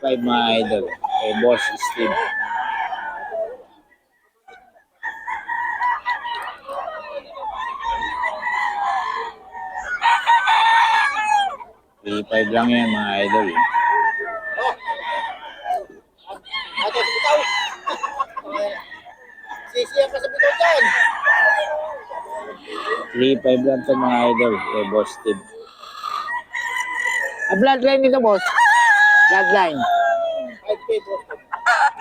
5 mga idol. Kay Boss Steve. Five lang yan mga idol. Ate, bitaw. Sisiyan ka sa bitaw dyan. 3-5 lang to mga idol. Kay Boss Steve. Ah, bloodline nito, boss. Flatline. 5K Boston.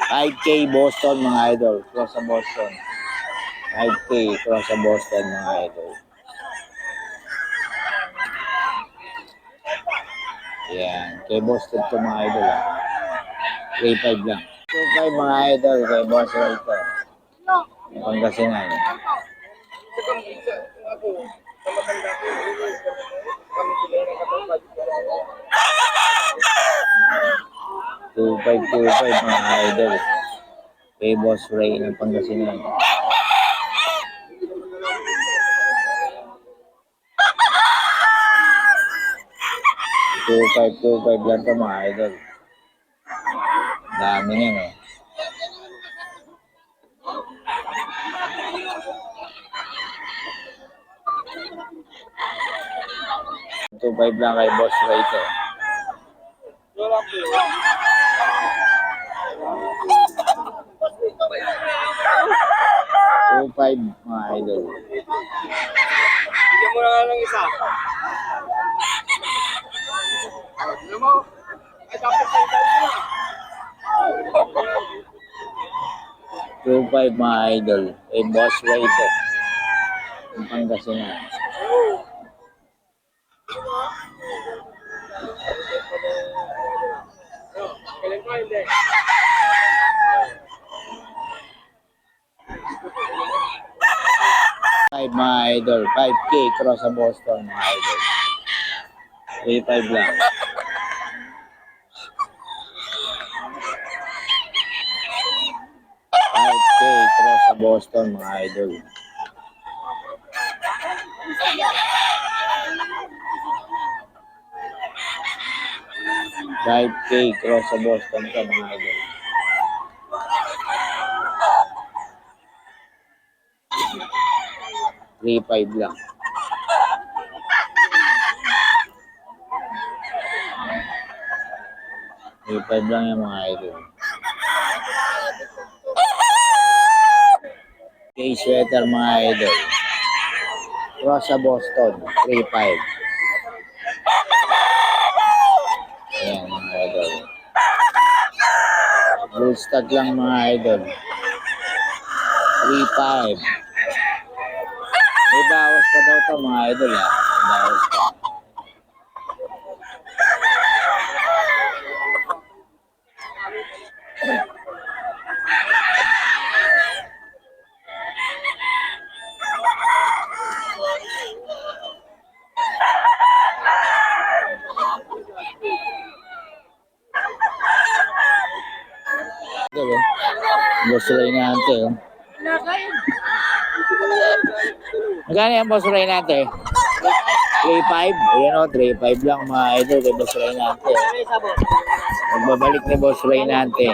5K Boston mga idol. Cross sa Boston. 5K cross sa Boston mga idol. Yan. Kay Boston to mga idol. Ah. 3-5 lang. 2-5 mga idol kay Boss Walter. Pangasinan. Pangasinan. 2525 mga idol. Kay Boss Ray ng Pangasinan. Two five two five lang ito mga idol. Dami yan eh. Two five lang kay Boss Ray ito. 5, mga idol. Bigyan mo na lang isa. Ano mo? Ay, dapat sa isa na. mga idol. Eh, boss way ito. Ang Pangasinan. Kailan ko hindi? Five mga idol. 5K cross sa Boston mga idol. 3-5 lang. K cross sa Boston mga idol. Five K cross sa Boston ka mga idol. Three five lang. Three five lang yung mga idol. K sweater mga idol. Cross sa Boston. 3-5. Ayan mga idol. Stud lang mga idol. 3-5. May bawas pa daw to mga idol ha. May bawas pa. Ito oh. Boss Ray natin oh. Magkano yan Boss Ray natin? 3-5? Ayan o, 3-5 lang mga idol kay Boss Ray natin. Magbabalik ni Boss Ray natin.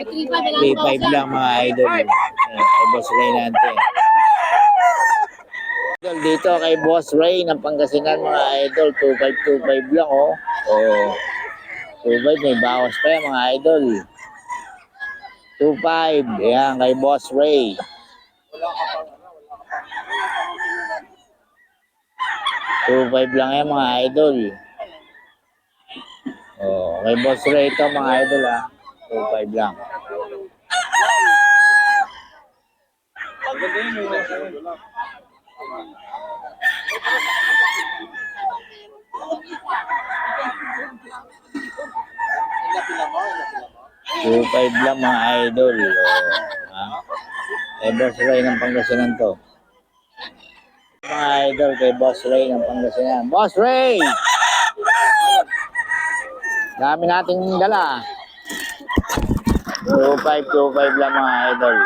3-5 lang mga idol. Ayan, kay Boss Ray natin. Idol dito kay Boss Ray ng Pangasinan mga idol. 2-5-2-5 lang oh. Oh. 2-5 may bawas pa yan mga idol. 2.5. Ayan, kay Boss Ray. Two five lang yan mga idol. Oh, kay Boss Ray ito mga idol ah. Two five lang. Pila-pila mo. 2.5 lang mga idol. Eh, o, Boss Ray ng Pangasinan to. Mga idol kay Boss Ray ng Pangasinan. Boss Ray! Dami nating dala. 2.5, 2.5 lang mga idol.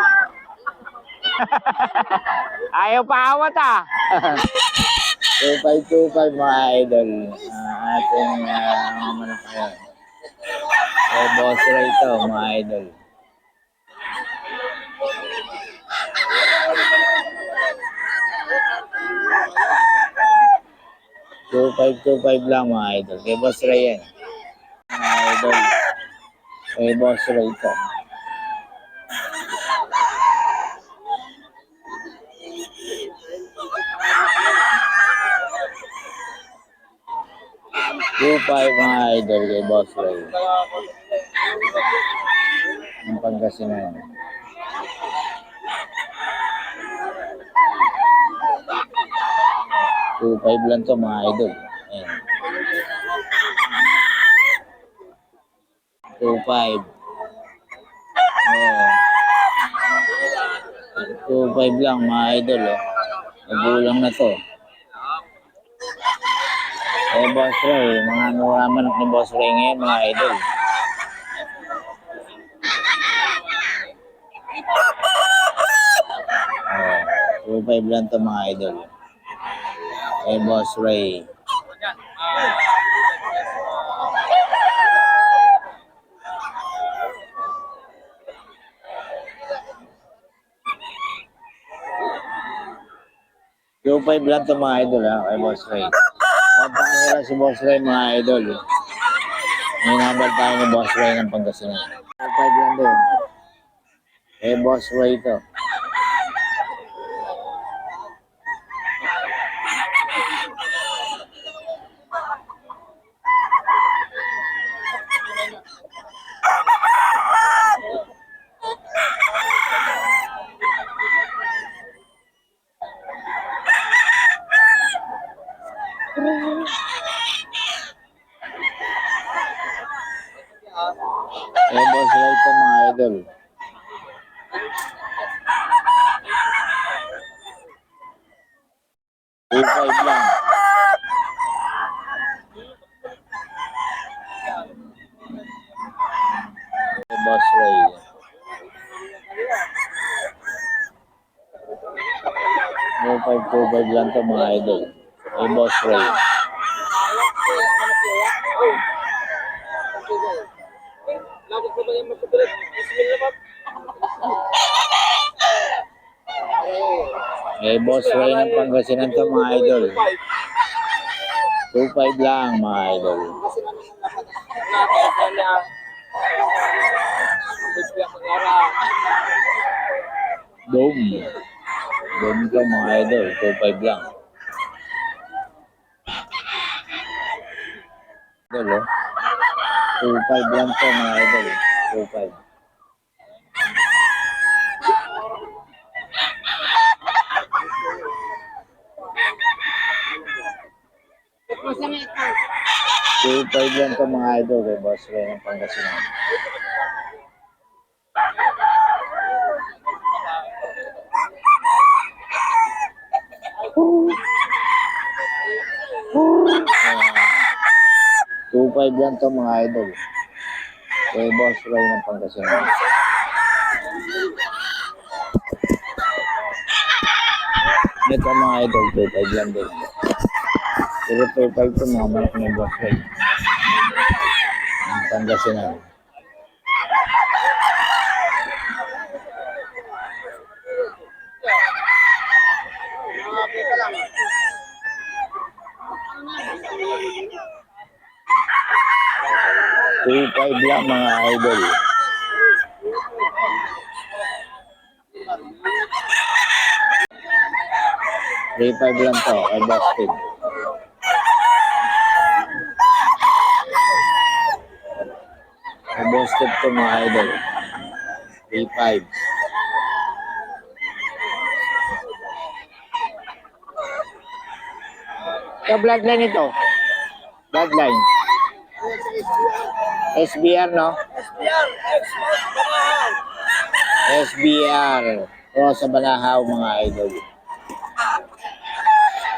Ayaw pa awat ah. 2525 mga idol. Uh, ating ah, uh, manapayag. Eh, boss Ray ito, mga idol. Two five two five lang mga idol. Kay Boss Ray yan. Mga idol. Kay Boss Ray ito. Two five mga idol kay Boss Ray. Ang Pangasinan. Two five lang to mga idol. Ayan. Two five. Oh. Two five lang mga idol. Oh. Nagulang na to. Boss Ray, mga nuraman ni Boss Ray ngayon, mga idol. Oh, 2.5 lang to mga idol. Eh, Boss Ray. Two five lang to mga idol ha, kay Boss Ray. Lang si Boss Ray mga idol. eh. May nabal tayo ni Boss Ray ng Pangasinan. Two five lang din. Eh, Boss Ray to. Eh, Boss Ray to mga idol. Two lang. Boss Ray. Two five, two lang to mga idol. Eh, Boss Ray. Lagi ko ba yung magkabilag? Bismillah ba? Eh, Boss Ray ng Pangasinan to mga idol. Two five lang mga idol. Dome. Dome to mga idol. Two five lang. Idol oh. Two five lang to mga idol. Two five. Two five lang to mga idol. Kay Boss Ray ng Pangasinan. Two five lang to mga idol. Kay Boss Roy ng Pangasinan. Ito mga idol ko, kay Glendale. Pero kay Pai ko na, manok ni Boss eh. Roy. Ng Pangasinan. Thank you. 2.5 lang mga idol. Three five lang to, kay Boss Pig. Kay to mga idol. Three five. Sa bloodline ito. Bloodline. SBR, no? SBR. SBR. O, sa Banahaw, mga idol.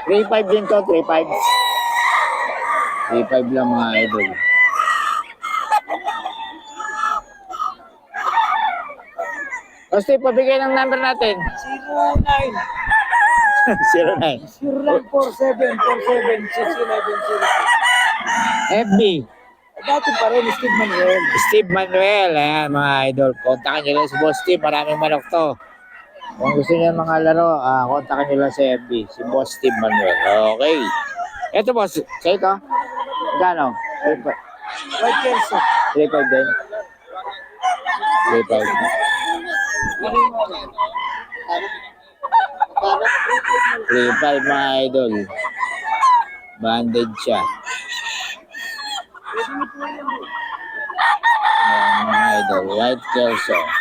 3.5 din to, 3.5. 3.5 lang mga idol. Basta pabigay ng number natin. 09 09. 0947-47-611-06. FB. Dati pa rin, Steve Manuel. Steve Manuel. Ayan, mga idol. Kontakin nyo lang si Boss Steve. Maraming manok to. Kung gusto niyo ng mga laro, ah, kontakin nyo lang sa FB. Si Boss Steve Manuel. Okay. Ito, boss. Sa ito. Gano? 3.5 White Kelso. 3.5 din. 3.5. 3.5 mga idol. Banded siya. Mga idol. White Kelso.